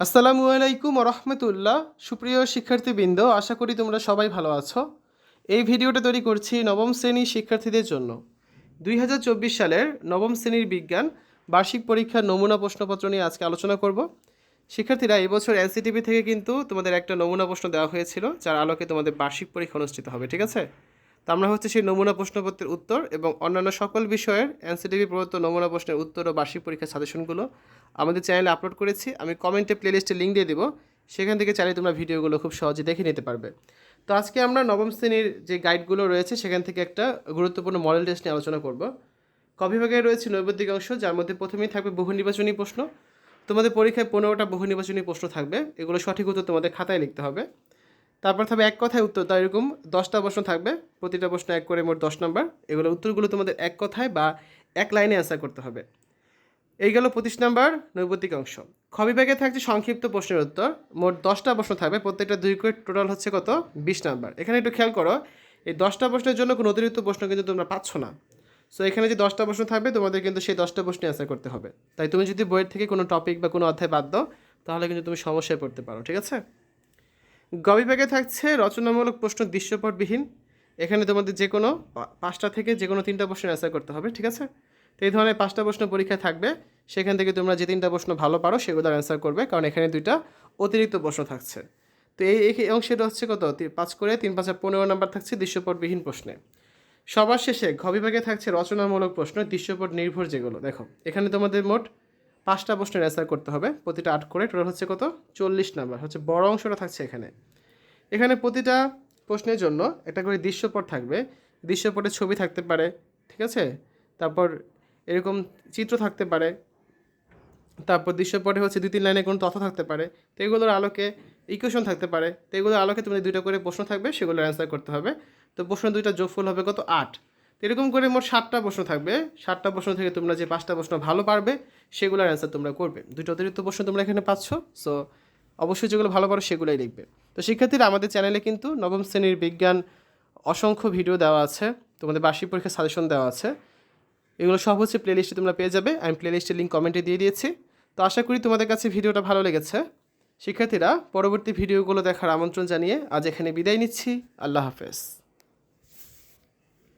আসসালামু আলাইকুম রহমতুল্লাহ। সুপ্রিয় শিক্ষার্থীবৃন্দ, আশা করি তোমরা সবাই ভালো আছো। এই ভিডিওটা তৈরি করছি নবম শ্রেণির শিক্ষার্থীদের জন্য। দুই হাজার চব্বিশ সালের নবম শ্রেণির বিজ্ঞান বার্ষিক পরীক্ষার নমুনা প্রশ্নপত্র নিয়ে আজকে আলোচনা করব। শিক্ষার্থীরা এবছর এনসিটিভি থেকে কিন্তু তোমাদের একটা নমুনা প্রশ্ন দেওয়া হয়েছিল, যার আলোকে তোমাদের বার্ষিক পরীক্ষা অনুষ্ঠিত হবে, ঠিক আছে? তো আমরা হচ্ছে সেই নমুনা প্রশ্নপত্রের উত্তর এবং অন্যান্য সকল বিষয়ের এনসিটিভি প্রদত্ত নমুনা প্রশ্নের উত্তর ও বার্ষিক পরীক্ষার সাজেশনগুলো আমাদের চ্যানেলে আপলোড করেছি। আমি কমেন্টে প্লেলিস্টে লিঙ্ক দিয়ে দেবো। সেখান থেকে চাইলে তোমরা ভিডিওগুলো খুব সহজে দেখে নিতে পারবে। তো আজকে আমরা নবম শ্রেণির যে গাইডগুলো রয়েছে, সেখান থেকে একটা গুরুত্বপূর্ণ মডেল টেস্ট নিয়ে আলোচনা করব। কবিভাগে রয়েছে নৈবেদিক অংশ, যার মধ্যে প্রথমেই থাকবে বহু নির্বাচনী প্রশ্ন। তোমাদের পরীক্ষায় পনেরোটা বহু নির্বাচনী প্রশ্ন থাকবে। এগুলো সঠিক উত্তর তোমাদের খাতায় লিখতে হবে। তারপর থাকবে এক কথায় উত্তর, তার এরকম দশটা প্রশ্ন থাকবে, প্রতিটা প্রশ্ন এক করে মোট দশ নম্বর। এগুলো উত্তরগুলো তোমাদের এক কথায় বা এক লাইনে অ্যান্সার করতে হবে। এই গেল পঁচিশ নাম্বার নৈবতিক অংশ। খ থাকছে সংক্ষিপ্ত প্রশ্নের উত্তর, মোট দশটা প্রশ্ন থাকবে, প্রত্যেকটা দুই করে টোটাল হচ্ছে কত? বিশ নাম্বার। এখানে একটু খেয়াল করো, এই দশটা প্রশ্নের জন্য কোনো অতিরিক্ত প্রশ্ন কিন্তু তোমরা পাচ্ছ না। সো এখানে যে দশটা প্রশ্ন থাকবে, তোমাদের কিন্তু সেই দশটা প্রশ্নে অ্যান্সার করতে হবে। তাই তুমি যদি বইয়ের থেকে কোনো টপিক বা কোনো অধ্যায় বাদ দাও, তাহলে কিন্তু তুমি সমস্যায় পড়তে পারো, ঠিক আছে? গ বিভাগে থাকছে রচনামূলক প্রশ্ন দৃশ্যপটবিহীন। এখানে তোমাদের যে কোনো পাঁচটা থেকে যে কোনো তিনটা প্রশ্নের অ্যান্সার করতে হবে, ঠিক আছে? তো এই ধরনের পাঁচটা প্রশ্ন পরীক্ষায় থাকবে, সেখান থেকে তোমরা যে তিনটা প্রশ্ন ভালো পারো সেগুলো অ্যান্সার করবে, কারণ এখানে দুইটা অতিরিক্ত প্রশ্ন থাকছে। তো এই এই অংশটা হচ্ছে কত? পাঁচ করে তিন পাঁচে পনেরো নাম্বার থাকছে দৃশ্যপটবিহীন প্রশ্নে। সবার শেষে ঘ বিভাগে থাকছে রচনামূলক প্রশ্ন দৃশ্যপট নির্ভর যেগুলো। দেখো, এখানে তোমাদের মোট পাঁচটা প্রশ্নের অ্যান্সার করতে হবে। প্রতিটা আট করে টোটাল হচ্ছে কত? চল্লিশ নাম্বার। হচ্ছে বড় অংশটা থাকছে এখানে। এখানে প্রতিটা প্রশ্নের জন্য একটা করে দৃশ্যপট থাকবে। দৃশ্যপটের ছবি থাকতে পারে, ঠিক আছে? তারপর এরকম চিত্র থাকতে পারে। তারপর দৃশ্যপটে হচ্ছে দুই তিন লাইনে কোনো তথ্য থাকতে পারে। তো এগুলোর আলোকে ইকুয়েশন থাকতে পারে। তো এগুলোর আলোকে তোমাদের দুইটা করে প্রশ্ন থাকবে, সেগুলোর অ্যান্সার করতে হবে। তো প্রশ্ন দুইটা যোগফল হবে কত? আট। এরকম করে মোট সাতটা প্রশ্ন থাকবে। সাতটা প্রশ্ন থেকে তোমরা যে পাঁচটা প্রশ্ন ভালো পারবে, সেগুলোর অ্যান্সার তোমরা করবে। দুটো অতিরিক্ত প্রশ্ন তোমরা এখানে পাচ্ছ সো অবশ্যই যেগুলো ভালো পারো সেগুলোই লিখবে। তো শিক্ষার্থীরা, আমাদের চ্যানেলে কিন্তু নবম শ্রেণির বিজ্ঞান অসংখ্য ভিডিও দেওয়া আছে, তোমাদের বার্ষিক পরীক্ষার সাজেশন দেওয়া আছে। এগুলো সব হচ্ছে প্লেলিস্টে তোমরা পেয়ে যাবে। আমি প্লে প্লেলিস্টের লিঙ্ক কমেন্টে দিয়ে দিয়েছি। তো আশা করি তোমাদের কাছে ভিডিওটা ভালো লেগেছে। শিক্ষার্থীরা, পরবর্তী ভিডিওগুলো দেখার আমন্ত্রণ জানিয়ে আজ এখানে বিদায় নিচ্ছি। আল্লাহ হাফেজ।